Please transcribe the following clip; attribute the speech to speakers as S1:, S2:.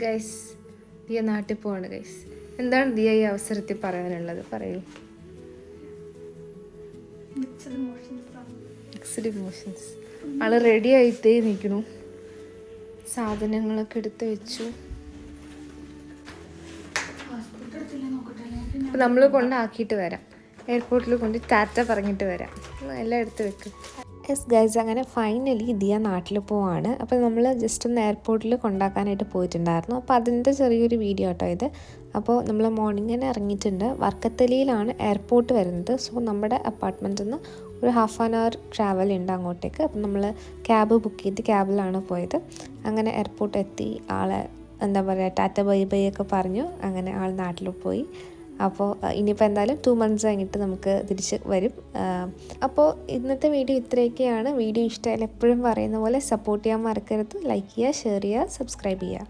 S1: Guys Diya നാട്ടിൽ പോവാണ് guys എന്താണ് ദിയ ഈ അവസരത്തിൽ പറയാനുള്ളത്? പറയൂ. മിക്സഡ് ഇമോഷൻസ് ആൾ റെഡി ആയിട്ടേ നിൽക്കണു സാധനങ്ങളൊക്കെ എടുത്ത് വെച്ചു. നമ്മൾ കൊണ്ടാക്കിയിട്ട് വരാം. എയർപോർട്ടിൽ കൊണ്ട് ടാറ്റ പറഞ്ഞിട്ട് വരാം. എല്ലാം എടുത്ത് വെക്കും. യെസ് ഗൈസ് അങ്ങനെ ഫൈനലി ദിയ നാട്ടിൽ പോവാണ്. അപ്പോൾ നമ്മൾ ജസ്റ്റ് ഒന്ന് എയർപോർട്ടിൽ കൊണ്ടാക്കാനായിട്ട് പോയിട്ടുണ്ടായിരുന്നു. അപ്പോൾ അതിന്റെ ചെറിയൊരു വീഡിയോ കേട്ടോ ഇത്. അപ്പോൾ നമ്മൾ മോർണിംഗ് തന്നെ ഇറങ്ങിയിട്ടുണ്ട്. വർക്കത്തലിയിലാണ് എയർപോർട്ട് വരുന്നത്. സോ നമ്മുടെ അപ്പാർട്ട്മെന്റിൽ നിന്ന് ഒരു ഹാഫ് ആൻ അവർ ട്രാവൽ ഉണ്ട് അങ്ങോട്ടേക്ക്. അപ്പം നമ്മൾ ക്യാബ് ബുക്ക് ചെയ്ത് ക്യാബിലാണ് പോയത്. അങ്ങനെ എയർപോർട്ട് എത്തി. ആളെ എന്താ പറയുക ടാറ്റ ബൈ ബൈ ഒക്കെ പറഞ്ഞു. അങ്ങനെ ആൾ നാട്ടിൽ പോയി. അപ്പോൾ ഇനിയിപ്പോൾ എന്തായാലും ടു മന്ത്സ് കഴിഞ്ഞിട്ട് നമുക്ക് തിരിച്ച് വരും. അപ്പോൾ ഇന്നത്തെ വീഡിയോ ഇത്രയൊക്കെയാണ്. വീഡിയോ ഇഷ്ടമായാലും എപ്പോഴും പറയുന്ന പോലെ സപ്പോർട്ട് ചെയ്യാൻ മറക്കരുത്. ലൈക്ക് ചെയ്യുക ഷെയർ ചെയ്യുക സബ്സ്ക്രൈബ് ചെയ്യുക.